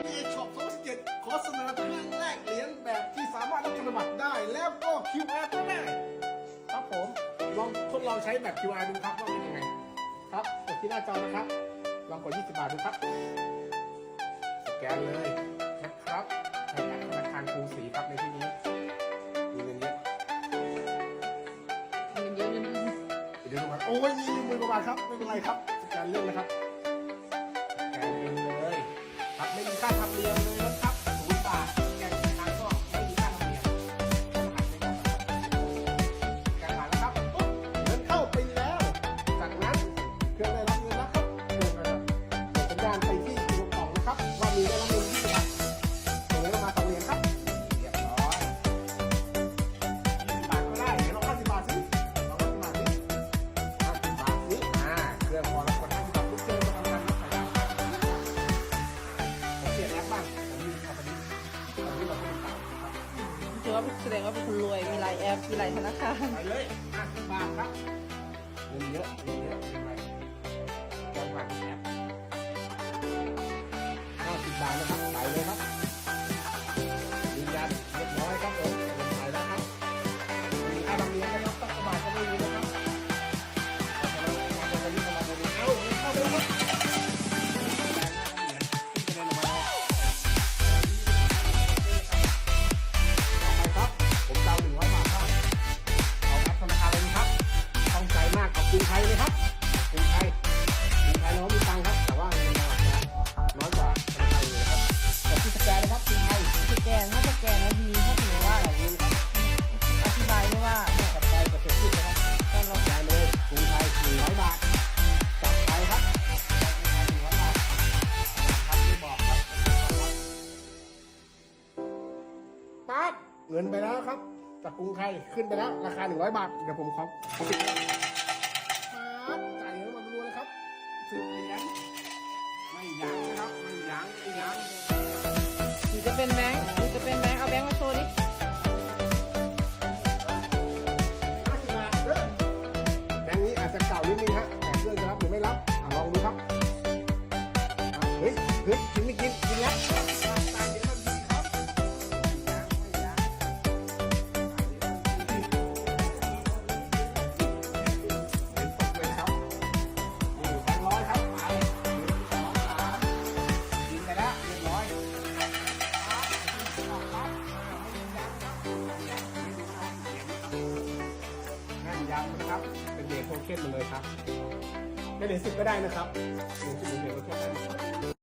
ที่ช็อป2017ขอเสนอเครื่องแลกเหรียญแบบที่สามารถรับธนบัตรได้ แล้วก็ QR ก็ได้ ครับผม ลองทดลองใช้แบบ QR ดูครับว่าเป็นยังไง ครับกดที่หน้าจอนะครับ ลองกด 20 บาทดูครับ สแกนเลยนะครับใช้แอปธนาคารกรุงศรีครับในที่นี้มีเงินเยอะเงินเยอะนิดนึงเดี๋ยวดูกันโอ้ยมีหมื่นกว่าบาทครับ ไม่เป็นไรครับสแกนเรื่องนะครับือว่าแสดงว่าเป็นคนรวย มีหลายแอป มีหลายธนาคาร ไปเลยบาทครับเงินเยอะเงินเยอะเป็นไรจ้งมาที่แอปห้าสิบบาทนะครับไปเลยครับ เงินไปแล้วครับจากกรุงไทยขึ้นไปแล้ว ราคา 100 บาท เดี๋ยวผมขอขอปิดแล้วปั๊บจ่ายเงินมาดูเลยครับสิบเหรียญไม่ยั้งนะครับไม่ยั้งไม่ยั้งหรือจะเป็นแบงค์หรือจะเป็นแบงค์เอาแบงค์มาโชว์ดิห้าสิบบาทเด้อแบงค์นี้อาจจะเก่านิดนึงฮะแต่เครื่องจะรับหรือไม่รับอะลองดูครับอะเฮ้ยเฮ้ยกินไม่กินกินแล้ว ยางนะครับ เป็นเบรกโคเค็นมาเลยครับได้เหรียญสิบก็ได้นะครับเหรียญสิบเหรียญโคเค็นได้